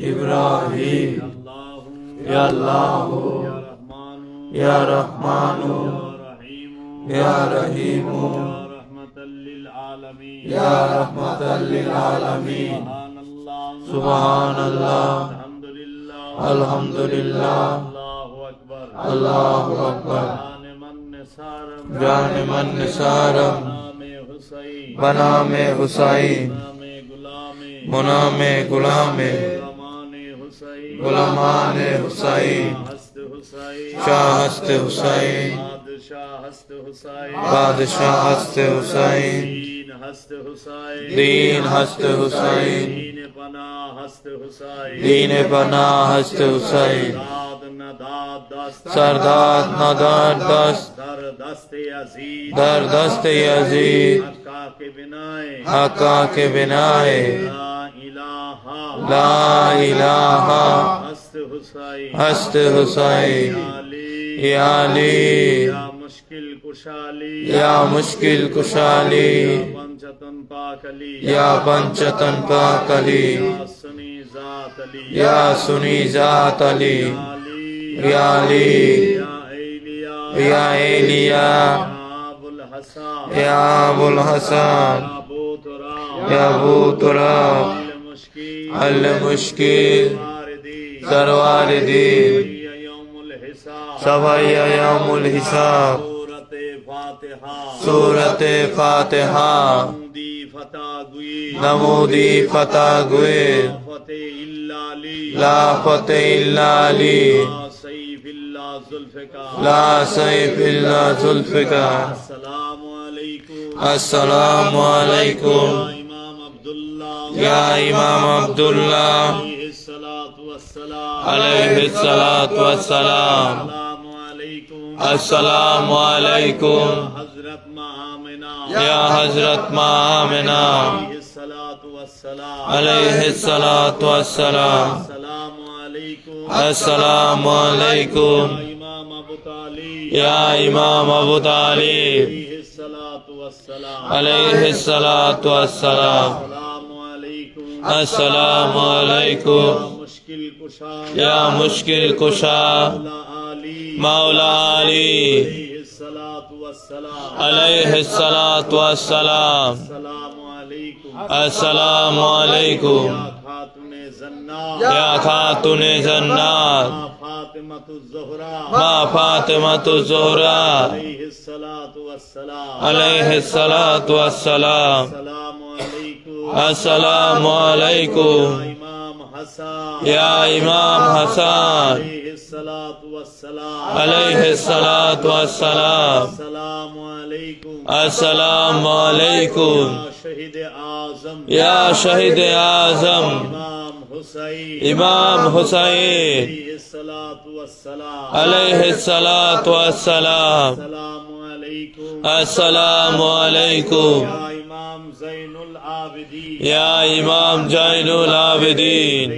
ابراہیم یا اللہ یا رحمان یا یا رحیم یا رحمت للعالمین سبحان اللہ الحمد للہ اللہ اکبر جان من نثارم بنا میں حسین منام غلام غلامان حسین۔ شاہ ہست حسین۔ بادشاہ ہست حسین۔ دین ہست حسین۔ دین بنا ہست حسین۔ سرداد ندار دست۔ در دست یزید۔ حقا کے بنائے۔ لا الہ ہست علی یا علی یا مشکل کشالی یا مشکل کشالی پنچتن پاک علی یا پنچتن پاک علی یا سنی ذات علی یا علی یا علی یا ایلیا یا ابو الحسن یا ابو تراب علم مشکل سروار دین سوائی یوم الحساب سورت فاتحہ نمودی فتا گوئے لا فتح اللہ علی لا سیف اللہ ذلفکار السلام علیکم السلام علیکم۔ يا إمام عبد الله عليه الصلاة والسلام. عليه الصلاة والسلام. السلام عليكم. السلام عليكم. يا حضرت ما يا عليه الصلاة والسلام. عليه الصلاة والسلام. السلام عليكم. يا إمام أبو طالب. يا إمام أبو طالب. عليه الصلاة والسلام. عليه الصلاة والسلام. السلام عليكم يا مشکل کشا مولا علی علیہ السلام والسلام. السلام علیکم. জান্নাত। ইয়া খাতুনে জান্নাত। মা ফাতিমাতু যুহরা মা ফাতিমাতু যুহরা আলাইহিস সালাতু ওয়াসসালাম। আলাইহিস সালাতু ওয়াসসালাম। আসসালামু আলাইকুম। আসসালামু আলাইকুম। ইমাম হাসান। ইয়া ইমাম হাসান। আলাইহিস সালাতু ওয়াসসালাম। আলাইহিস সালাতু ওয়াসসালাম। আসসালামু আলাইকুম। আসসালামু আলাইকুম। ইয়া শহীদ আযম ইয়া শহীদ আযম امام حسین. علیہ السلام. والسلام. السلام علیکم. یا امام زین العابدین.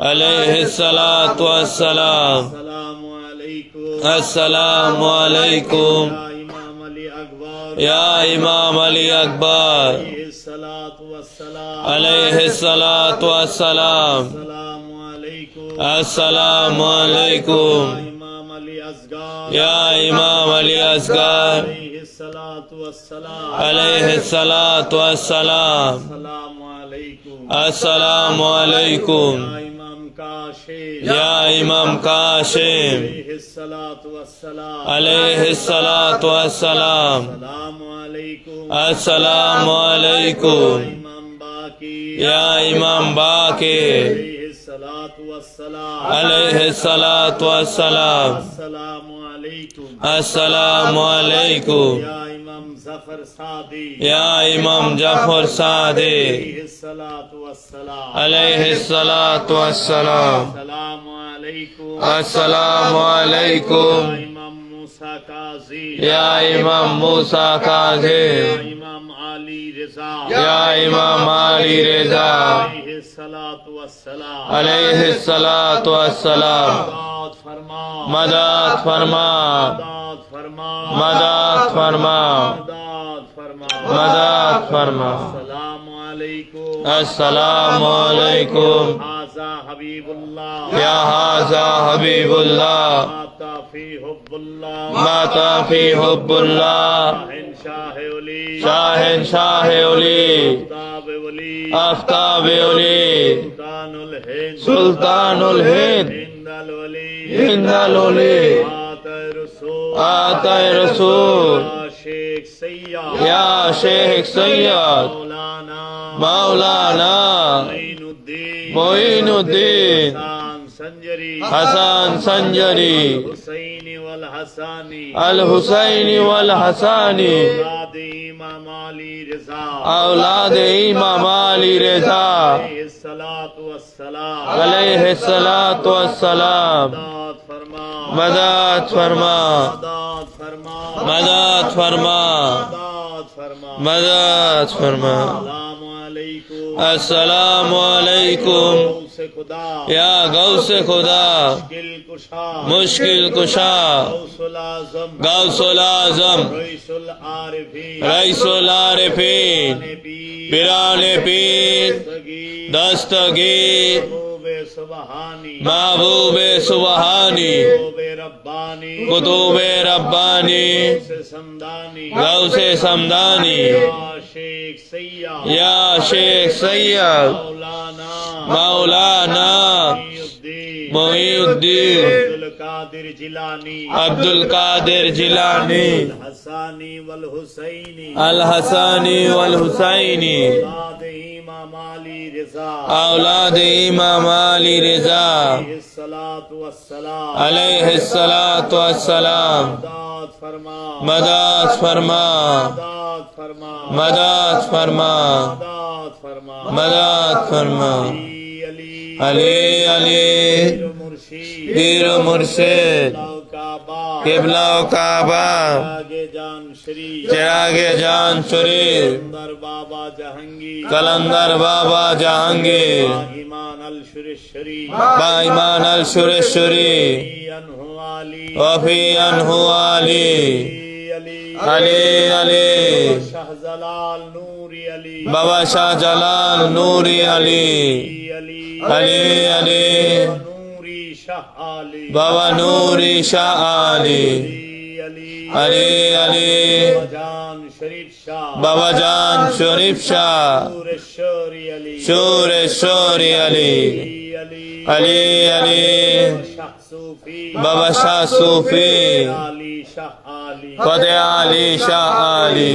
علیہ السلام والسلام. السلام السلام علیکم. یا امام علی اکبر. আলাইহি সালাতু ওয়াসসালাম। আসসালামু আলাইকুম। আসসালামু আলাইকুম। ইয়া ইমাম আলী আসগার আলাইহি সালাতু ওয়াসসালাম। আসসালামু আলাইকুম। আসসালামু আলাইকুম। ইয়া علیہ السلاۃ والسلام السلام علیکم السلام علیکم. یا امام باقی. علیہ السلاۃ والسلام. السلام আলাইকুম। আসসালামু আলাইকুম। ইয়া ইমাম জাফর সাদি ইয়া ইমাম জাফর সাদি আলাইহি সালাতু ওয়াসসালাম। আসসালামু আলাইকুম। আসসালামু আলাইকুম। ইয়া ইমাম মুসা কাজী। ইয়া ইমাম মুসা কাজী। ইয়া ইমাম আলী রেজা। ইয়া ইমাম আলী রেজা। আলাইহি সালাতু ওয়াসসালাম। আলাইহি সালাতু ওয়াসসালাম। مدد فرما. مدد فرما. مدد فرما. السلام علیکم. السلام علیکم. حبیب اللہ. یا حاضر حبیب اللہ. ماتا فی حب اللہ. شاہ شاہ علی আফতাব অলি সুলতানুল হিন্দ সুলতানুল হিন্দ হিন্দাল অলি হিন্দাল আতায় রসুল। ইয়া শেখ সৈয়দ। মাওলানা। মাওলানা। মঈনুদ্দিন। মঈনুদ্দিন। হাসান সঞ্জরি। হুসাইনি ওয়াল হাসানি। আল হুসাইনি ওয়াল হাসানি। امام علی رضا. اولاد امام علی رضا. علیہ الصلات والسلام. علیہ الصلاۃ والسلام. مدد فرما. مدد فرما. مدد فرما. مدد فرما. مدد فرما. مدد فرما. السلام علیکم. السلام علیکم. غوث خدا۔ یا غوث خدا مشکل کشا۔ مشکل کشا۔ غوث العظم۔ غوث العظم۔ رئیس العارفین۔ رئیس العارفین۔ پیران پیر۔ دستگیر۔ محبوب سبحانی۔ قطوب ربانی۔ غوث سمدانی۔ یا شیخ سیاح یا شیخ سید مولانا محی الدین عبدالقادر جیلانی عبد القادر جیلانی الحسانی والحسینی الحسانی والحسینی اولاد امام علی رضا اولاد امام علی رضا علیہ والسلام مدد فرما مدد فرما مدد فرما مدد فرما مدد فرما কলন্দর বাবা জাহাঙ্গীর। বা বাবা শাহ জলাল নূরি আলী। আলে আলে বাবা নূরি শাহ আলী। আলে আলে বাবা জান শরীফ শাহ। সুরেশ্বরী আলী। আলী আলী। বাবা শাহ সুফি। ফতে আলী শাহ আলী।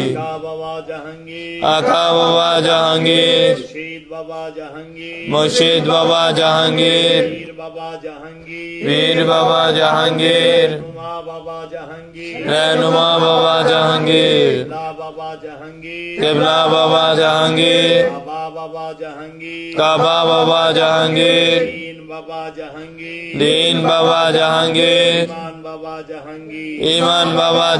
আকা বাবা জাহাঙ্গীর। বাবা জাহাঙ্গীর। মুর্শিদ বাবা জাহাঙ্গীর। بابا جہانگیر میر بابا جہانگیر نما بابا جہانگیر رہنما بابا جہانگیر لا بابا جہانگیر بابا جہانگیر بابا جہانگیر کعبہ بابا جہانگیر دین بابا جہانگیر دین بابا ایمان بابا جہانگیر ایمان بابا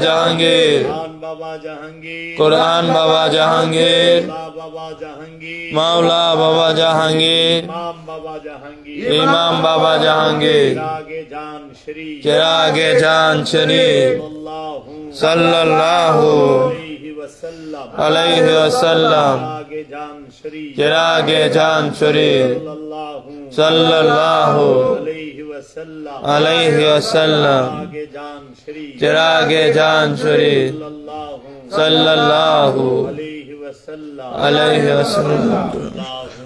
بابا جہانگیر قرآن بابا جہانگیر بابا جہانگیر مولا بابا جہانگیر بابا جہانگیر امام بابا بابا جہانگیر چراغ جان شریف۔ صلی اللہ علیہ وسلم۔ چراغ جان شریف۔ صلی اللہ علیہ وسلم۔ چراغ جان شریف۔ صلی اللہ علیہ وسلم۔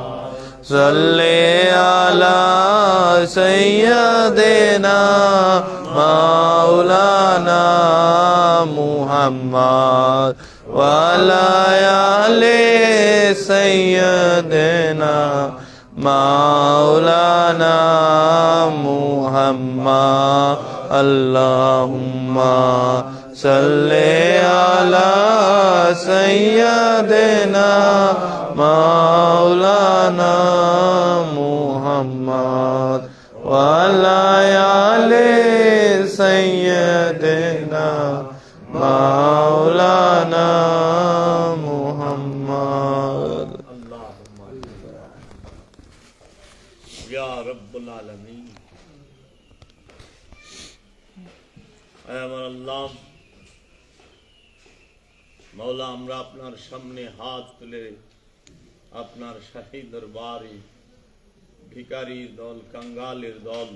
صل على سيدنا مولانا محمد وعلى آل سيدنا مولانا محمد اللهم صل على سيدنا مولانا محمد وعلى آل سيدنا মাওলানা মুহাম্মদ اللهم ইয়া রব্বুল আলামিন আয় আমার আল্লাহ মাওলা আমরা আপনার সামনে হাত তুলে আপনার শাহী দরবারে ভিকারির দল, কাঙ্গালের দল,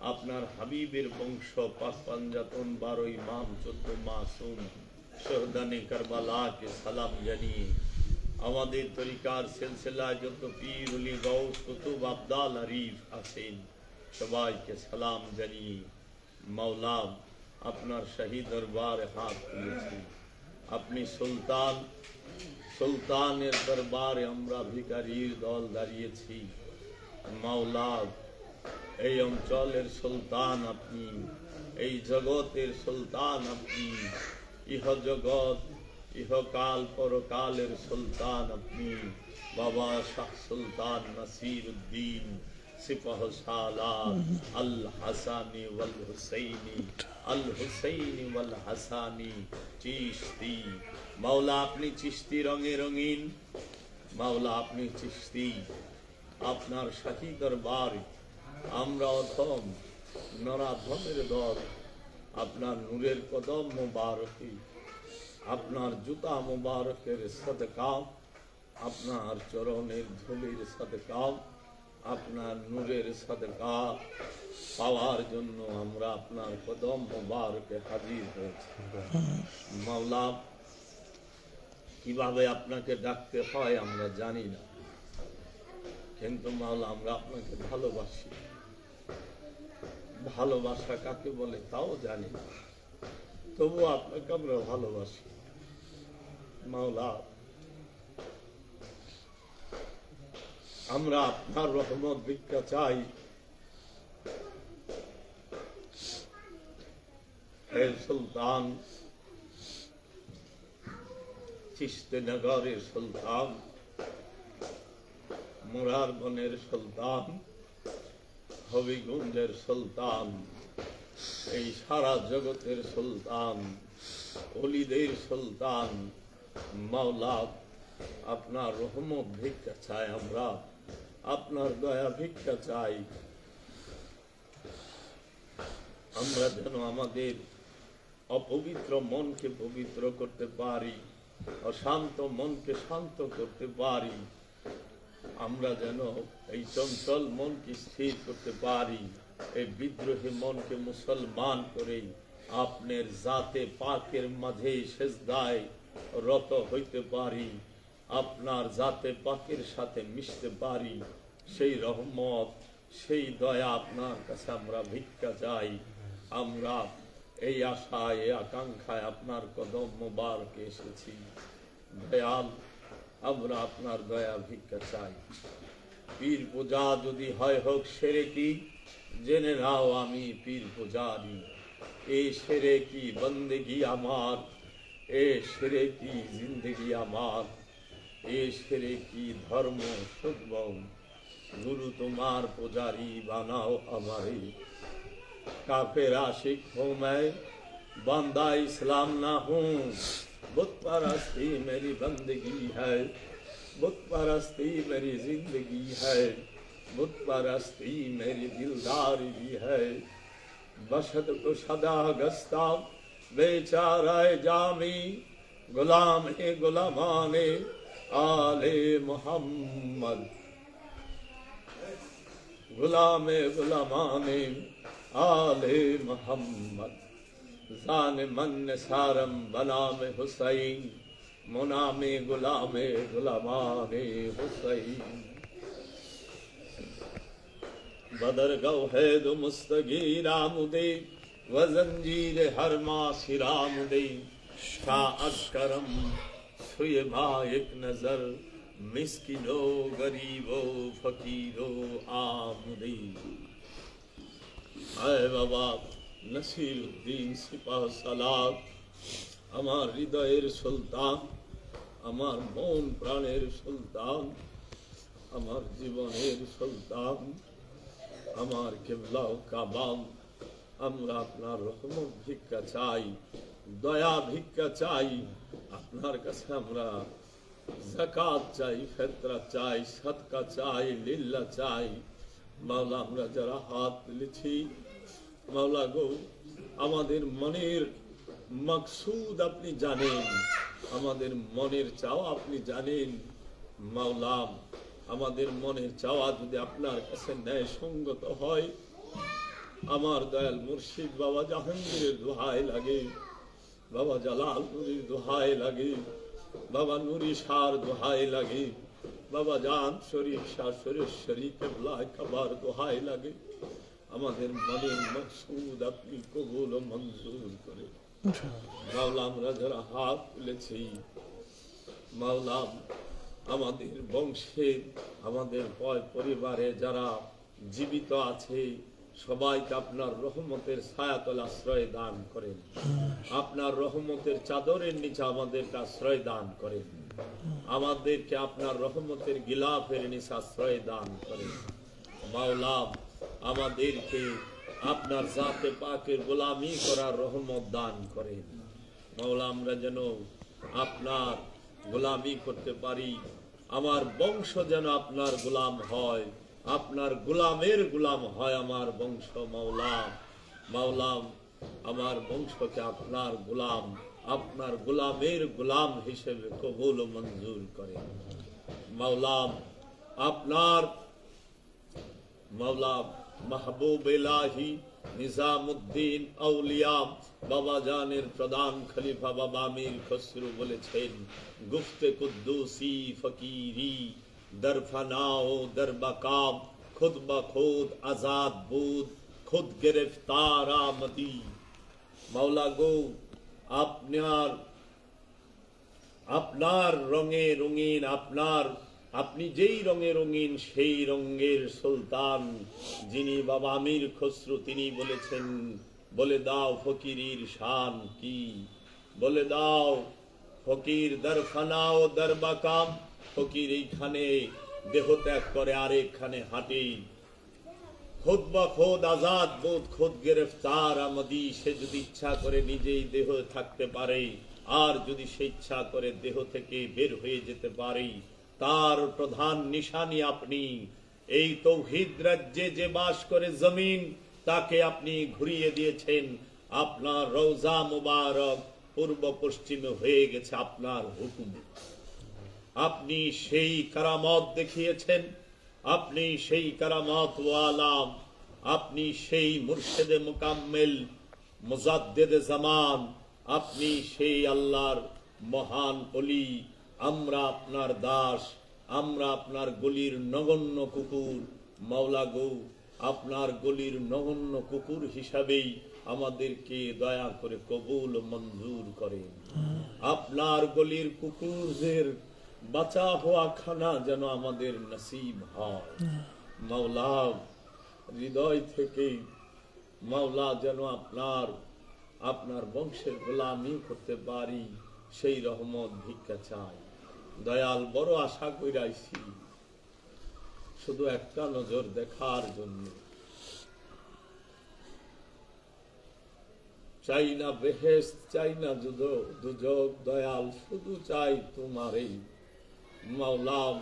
আপনার হাবিবের বংশ, পাক পাঞ্জাতন বারো ইমাম, চোদ্দ মাসুম শহদানে কারবালাকে সালাম জানিয়ে আমাদের তরিকার সিলসিলায় যত পীর, উলি গৌস কুতুব, আবদাল, আরিফ আছেন সবাইকে সালাম জানিয়ে মাওলা আপনার শহীদ দরবারে হাত তুলেছি। আপনি সুলতান সুলতানের দরবারে আমরা ভিকারির দল দাঁড়িয়েছি। মাওলা, এই অঞ্চলের সুলতান আপনি, এই জগতের সুলতান আপনি, ইহ জগৎ ইহকাল পরকালের সুলতান আপনি। বাবা শাহ সুলতান নাসির উদ্দিন সিপাহ সালার আল হাসানি ওয়াল হুসাইনি, আল হুসাইনি ওয়াল হাসানি, চিশতি মাওলা আপনি চিশতি রঙে রঙিন। মাওলা আপনি চিশতি আপনার সাথী দরবার আমরা অথম নরাধমের দল। আপনার নূরের কদম মোবারকে, আপনার জুতা মোবারকের সদকা, আপনার চরণের ধুলির সদকা, আপনার নূরের সদকা। পাওয়ার জন্য আমরা আপনার কদম মোবারকে হাজির হয়েছি। মাওলা কীভাবে আপনাকে ডাকতে হয় আমরা জানি না। কিন্তু মাওলা, আমরা আপনাকে ভালোবাসি। ভালোবাসা কাকে বলে তাও জানি না। তবু আপনাকে আমরা ভালোবাসি। মাওলা, আমরা আপনার রহমত ভিক্ষা চাই। হে সুলতান চিস্তে নগরের সুলতান, মুরার বনের সুলতান, হবিগঞ্জের সুলতান, এই সারা জগতের সুলতান, অলিদের সুলতান, মাওলা, আপনার রহমত ভিক্ষা চাই আমরা, আপনার দয়া ভিক্ষা চাই। আমরা যেন আমাদের অপবিত্র মনকে পবিত্র করতে পারি। অশান্ত মনকে শান্ত করতে পারি। আমরা যেন এই চঞ্চল মনকে স্থির করতে পারি। এই বিদ্রোহী মনকে মুসলমান করে আপনার জাতে পাকের মাঝে সেজদায় রত হইতে পারি। আপনার জাতে পাকের সাথে মিশতে পারি। সেই রহমত, সেই দয়া আপনার কাছে আমরা ভিক্ষা চাই। আমরা এই আশায়, এই আকাঙ্ক্ষায় আপনার কদম মোবারকে এসেছি। দয়াল, আমরা আপনার দয়া ভিক্ষা চাই। পীর পূজা যদি হয় হোক সেরে কি? জেনে নাও আমি পীর পূজারি এ সেরে কি বন্দেগি আমার? এ সেরে কি জিন্দগি আমার? এ সেরে কি ধর্ম শুভম গুরু তোমার পূজারি বানাও আমারে। کافر عاشق ہوں میں، بندہ اسلام نہ ہوں۔ بت پرستی میری بندگی ہے، بت پرستی میری زندگی ہے۔ بت پرستی میری دلداری بھی ہے۔ بشد کشدہ گستا بیچارہ جامی، غلام غلامان آل محمد۔ غلام غلامان آل محمد۔ زان من سارم بنام حسین، منام غلام غلامان حسین۔ بدر گوہد ہے دو مستگی رام دے و زنجیر ہر ما سرام دے۔ شاعت کرم سوئے ما ایک نظر مسکنو غریبو فقیرو آمدی আয় বাবা নসির উদ্দিন সিপাহ সালাদ আমার হৃদয়ের সুলতান, আমার মন প্রাণের সুলতান, আমার জীবনের সুলতান, আমার কেবলাও কাবাম আমরা আপনার রহমত ভিক্ষা চাই, দয়া ভিক্ষা চাই, আপনার কাছে আমরা জাকাত চাই, ফেতরা চাই, সদকা চাই লিল্লা চাই মাওলা আমরা যারা হাত তুলেছি মাওলা গো, আমাদের মনের মকসুদ আপনি জানেন, আমাদের মনের চাওয়া আপনি জানেন। মাওলাম আমাদের মনের চাওয়া যদি আপনার কাছে ন্যায় সঙ্গত হয়, আমার দয়াল মুর্শিদ বাবা জাহাঙ্গীরের দোহাই লাগে, বাবা জালাল নুরির দোহাই লাগে, বাবা নুরি সার দোহাই লাগে, বাবা জান শরীফ শাহ শরীফ শরীফ কেবলায় খাবার দোহাই লাগে। আমাদের মনের মকসুদ আপনি কবুল ও মঞ্জুর করে। মাওলা আমরা যারা হাত তুলেছি। মাওলা আমাদের বংশে আমাদের পয় পরিবারে যারা জীবিত আছে সবাইকে আপনার রহমতের ছায়াতল আশ্রয় দান করেন। আপনার রহমতের চাদরের নিচে আমাদেরকে আশ্রয় দান করেন। আমাদেরকে আপনার রহমতের গিলাফের নিচে আশ্রয় দান করেন। মাওলা আমাদেরকে আপনার জাতে পাকের গোলামি করার রহমত দান করেন। মাওলা, আমরা যেন আপনার গোলামি করতে পারি। আমার বংশ যেন আপনার গোলাম হয়, আপনার গোলামের গোলাম হয় আমার বংশ, মাওলা। মাওলাম আমার বংশকে আপনার গোলাম, আপনার গোলামের গোলাম হিসেবে কবুল মঞ্জুর করে মাওলাম আপনার মাওলা মাহবুব এলাহি নিজামুদ্দিন আউলিয়া বাবা জানের প্রধান খলিফা বাবা মীর খসরু বলেছেন গুফতে কুদ্দুসি ফকিরি দরফানাও দরবাকাম খুদ বখুদ আজাদ বুদ খুদ গ্রেফতার আমদি মাওলা গো আপনার আপনার রঙে রঙিন আপনার আপনি যেই রঙে রঙিন, সেই রঙের সুলতান, যিনি বাবা আমির খসরু, তিনি বলেছেন, বলে দাও ফকিরির শান কি? বলে দাও ফকির দরফানা ও দরবাকাম, ফকির এইখানে দেহ ত্যাগ করে আরেকখানে হাঁটে। খোদ বা খোদ আজাদ, বোধ খোদ গ্রেফতার, আমদি সে যদি ইচ্ছা করে নিজেই দেহ থাকতে পারে, আর যদি সে ইচ্ছা করে দেহ থেকে বের হয়ে যেতে পারে তার প্রধান নিশানি আপনি। এই তৌহিদ রাজ্যে যে বাস করে জমিন, তাকে আপনি ঘুরিয়ে দিয়েছেন। আপনার রৌজা মুবারক পূর্ব পশ্চিমে হয়ে গেছে আপনার হুকুমে। আপনি সেই কারামত দেখিয়েছেন, আপনি সেই কারামত ওয়ালাম আপনি সেই মুর্শেদে মুকাম্মেল, মুজাদ্দেদে জামান, আপনি সেই আল্লাহর মহান অলি আমরা আপনার দাস, আমরা আপনার গলির নগণ্য কুকুর। মাওলা গৌ, আপনার গলির নগণ্য কুকুর হিসাবেই আমাদেরকে দয়া করে কবুল মঞ্জুর করেন। আপনার গলির কুকুরদের বাঁচা হওয়া খানা যেন আমাদের নসিব হয়। মাওলা, হৃদয় থেকে মাওলা যেন আপনার আপনার বংশের গোলামি করতে পারি, সেই রহমত ভিক্ষা চাই। দয়াল, বড় আশা কইরাইছি। শুধু একটা নজর দেখার জন্য। চাই না বেহেস চাই না দুজক দয়াল, শুধু চাই তোমারই। মাওলাম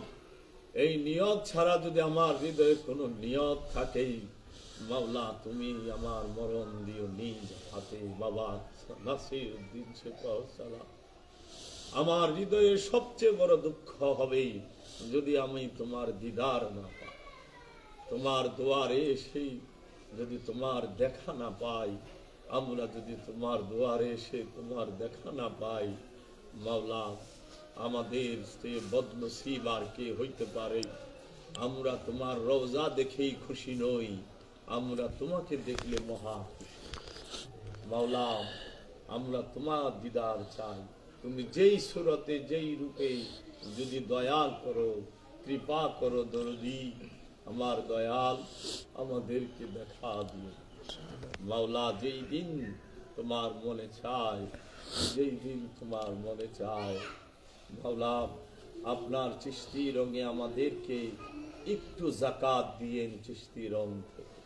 এই নিয়ত ছাড়া যদি আমার হৃদয়ে কোনো নিয়ত থাকে মাওলা, তুমি আমার মরণ দিও নিজ হাতে বাবা নাসির উদ্দিন শেখ সালাম আমার হৃদয়ে সবচেয়ে বড় দুঃখ হবে যদি আমি তোমার দিদার না পাই। তোমার দুয়ারে এসে যদি তোমার দেখা না পাই, আমরা যদি তোমার দুয়ারে এসে তোমার দেখা না পাই, মাওলা, আমাদের সে বদনসিব আর কে হইতে পারে? আমরা তোমার রওজা দেখেই খুশি নই, আমরা তোমাকে দেখলে মহা খুশি। মাওলা, আমরা তোমার দিদার চাই। তুমি যেই সুরতে, যেই রূপে যদি দয়াল করো, কৃপা করো দরদি, আমার দয়াল আমাদেরকে দেখা দিও। মাওলা, যেই দিন তোমার মনে চায়, যেই দিন তোমার মনে চায়, মাওলা, আপনার চিস্তি রঙে আমাদেরকে একটু জাকাত দিয়েন চিস্তি রং থেকে।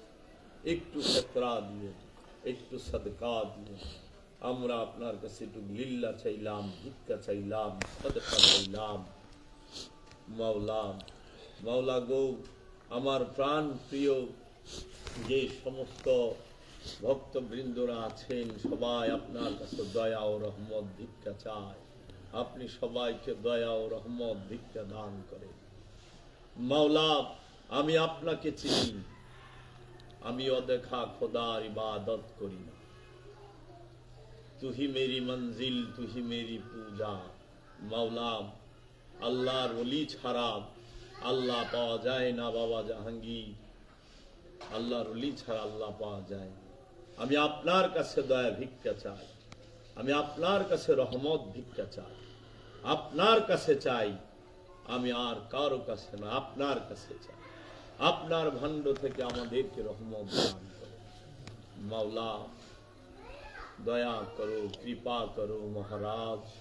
একটু ফেতরা দিয়েন, একটু সদকা দিয়ে আমরা আপনার কাছে একটু লিল্লা চাইলাম, ভিক্ষা চাইলাম, সদকা চাইলাম। মাওলা মাওলা গো, আমার প্রাণ প্রিয় যে সমস্ত ভক্তবৃন্দরা আছেন, সবাই আপনার কাছে দয়া ও রহমত ভিক্ষা চায়। আপনি সবাইকে দয়া ও রহমত ভিক্ষা দান করেন। মাওলা, আমি আপনাকে চিনি। আমি অদেখা খোদার ইবাদত করি না। তুহি মেরি মঞ্জিল তুহি মেরি পূজা। মাওলা, আল্লাহর ওলি ছাড়া আল্লাহ পাওয়া যায় না বাবা জাহাঙ্গীর। আল্লাহর ওলি ছাড়া আল্লাহ পাওয়া যায় আমি আপনার কাছে দয়া ভিক্ষা চাই। আমি আপনার কাছে রহমত ভিক্ষা চাই। আপনার কাছে চাই, আমি আর কারও কাছে না, আপনার কাছে চাই। আপনার ভাণ্ড থেকে আমাদেরকে রহমত দান মাওলা দয়া করো, কৃপা করো মহারাজ,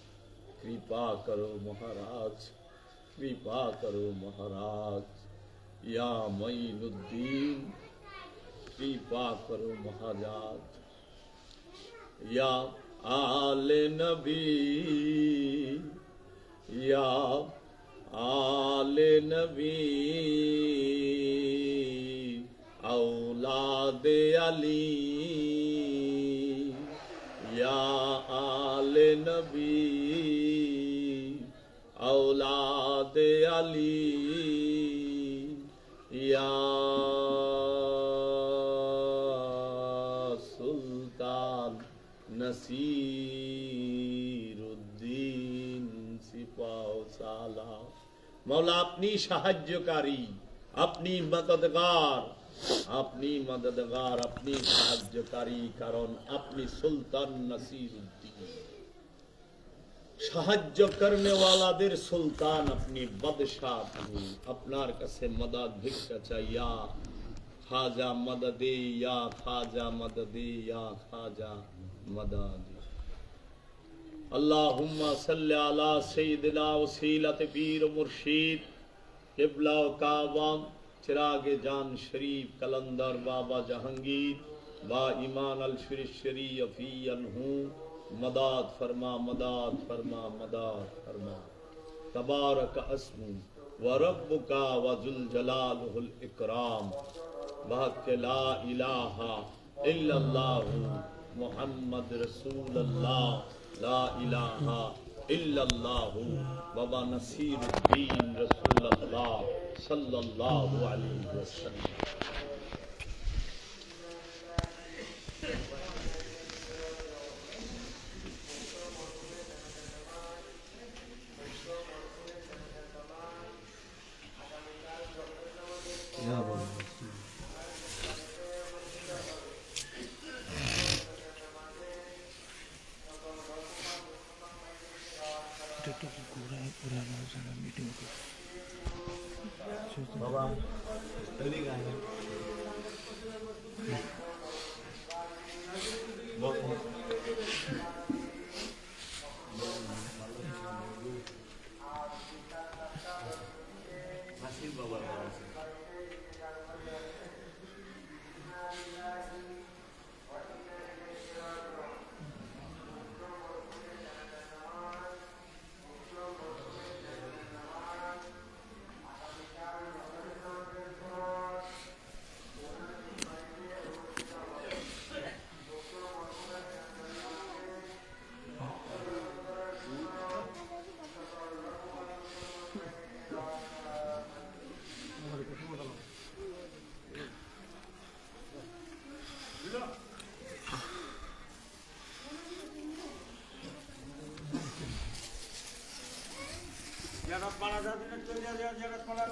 কৃপা করো মহারাজ, কৃপা করো মহারাজ। ইয়া মঈনুদ্দিন, কৃপা করো মহারাজ। ইয়া আলে নবী, ইয়া আলে নবী। আউলাদে আলী। नबी औलाद अली या सुल्तान নসিরুদ্দিন সিপাহ সালা মৌলা আপনি সাহায্যকারী আপনি মদদগার আপনি মদদগার আপনি সাহায্যকারী কারণ আপনি সুলতান নসিরুদ্দিন সাহায্য করনে ওয়ালাদের সুলতান আপনি বাদশাহ আপনি আপনার কাছে মদদ ভিক্ষা চাই ইয়া খাজা মদদি ইয়া খাজা মদদি ইয়া খাজা মদদি اللهم صل على سيدنا وسیلت پیر مرشید، قبلہ و کعبہ، چراغ جان شریف، کلندر بابا جہنگی با ایمان الشری شریفی انہوں مداد فرما مداد فرما مداد فرما۔ تبارک اسم وربک وذل جلالہ الاکرام۔ بحق لا الہ الا اللہ، محمد رسول اللہ۔ لا الہ الا اللہ، بابا نصیر الدین رسول اللہ صلی اللہ علیہ وسلم۔ قرآن میٹنگ کو পাড়া যাবে না চলে যাবে জায়গা পাড়া